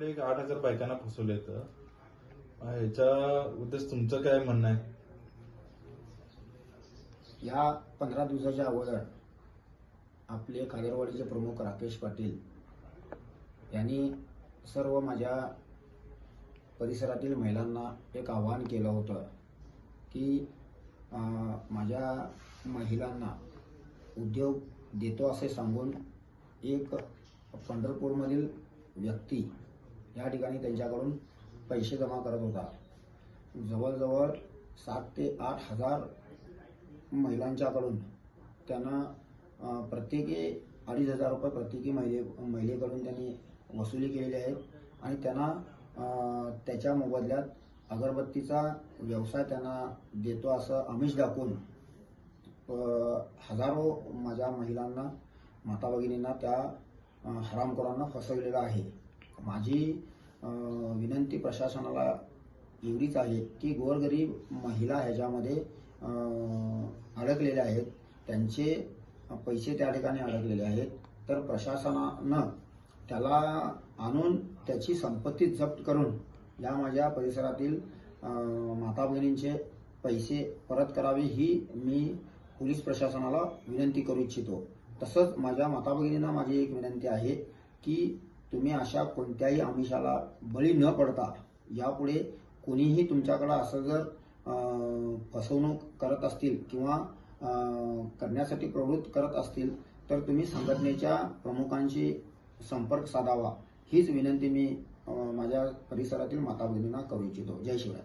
म्हणले एक आठ हजार बायकांना फसवले तर ह्याच्या उद्देश तुमचं काय म्हणणं आहे? या पंधरा दिवसाच्या अगोदर आपले कागरवाडीचे प्रमुख राकेश पाटील यांनी सर्व माझ्या परिसरातील महिलांना एक आवाहन केलं होतं की माझ्या महिलांना उद्योग देतो असे सांगून एक पंढरपूरमधील व्यक्ती या ठिकाणी त्यांच्याकडून पैसे जमा करत होता. जवळजवळ सात ते आठ हजार महिलांच्याकडून त्यांना प्रत्येकी अडीच हजार रुपये प्रत्येकी महिले महिलेकडून त्यांनी वसुली केलेली आहे आणि त्यांना त्याच्या मोबदल्यात अगरबत्तीचा व्यवसाय त्यांना देतो असं आमिष दाखवून हजारो माझ्या महिलांना माता भगिनींना त्या हरामखोरांना फसवलेलं आहे. माझी विनंती प्रशासनाला एवढीच आहे की गोरगरीब महिला ह्याच्यामध्ये अडकलेल्या आहेत. त्यांचे पैसे त्या ठिकाणी अडकलेले आहेत. तर प्रशासनानं त्याला आणून त्याची संपत्ती जप्त करून या माझ्या परिसरातील माता बहिणींचे पैसे परत करावे ही मी पोलीस प्रशासनाला विनंती करू इच्छितो. तसंच माझ्या माता भगिनींना माझी एक विनंती आहे की तुम्ही अशा कोणत्याही आमिषाला बळी न पडता यापुढे कोणीही तुमच्याकडं असं जर फसवणूक करत असतील किंवा करण्यासाठी प्रवृत्त करत असतील तर तुम्ही संघटनेच्या प्रमुखांशी संपर्क साधावा. हीच विनंती मी माझ्या परिसरातील माता भगिनींना करू इच्छितो. जय शिवराय.